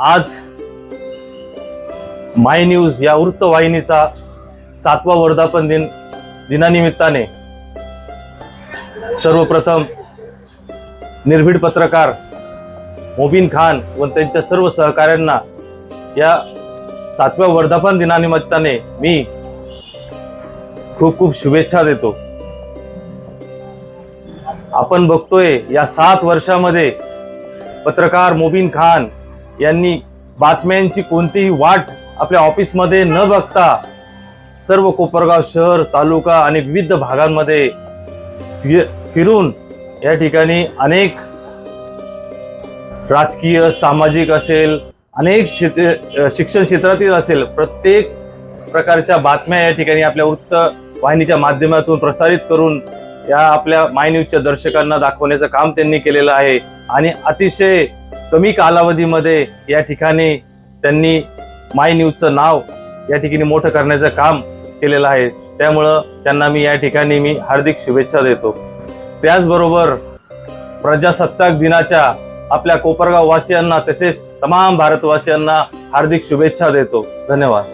आज माय न्यूज या वृत्तवाहिनीचा सातवा वर्धापन दिन दिनानिमित्ताने सर्वप्रथम निर्भीड पत्रकार मोबिन खान व त्यांच्या सर्व सहकाऱ्यांना या सातव्या वर्धापन दिनानिमित्ताने मी खूप खूप शुभेच्छा देतो. आपण बघतोय या सात वर्षामध्ये पत्रकार मोबिन खान यांनी बातम्यांची कोणतीही वाट आपल्या ऑफिसमध्ये न बघता सर्व कोपरगाव शहर तालुका आणि विविध भागांमध्ये फि- फिरून या ठिकाणी अनेक राजकीय सामाजिक असेल अनेक क्षेत्र शिक्षण क्षेत्रातील असेल प्रत्येक प्रकारच्या बातम्या या ठिकाणी आपल्या वृत्त वाहिनीच्या माध्यमातून प्रसारित करून या आपल्या माय न्यूजच्या दर्शकांना दाखवण्याचं काम त्यांनी केलेलं आहे. आणि अतिशय कमी कालावधीमध्ये या ठिकाणी त्यांनी माय न्यूजचं नाव या ठिकाणी मोठं करण्याचं काम केलेलं आहे. त्यामुळं त्यांना मी या ठिकाणी मी हार्दिक शुभेच्छा देतो. त्याचबरोबर प्रजासत्ताक दिनाच्या आपल्या कोपरगाव वासियांना तसेच तमाम भारतवासियांना हार्दिक शुभेच्छा देतो. धन्यवाद.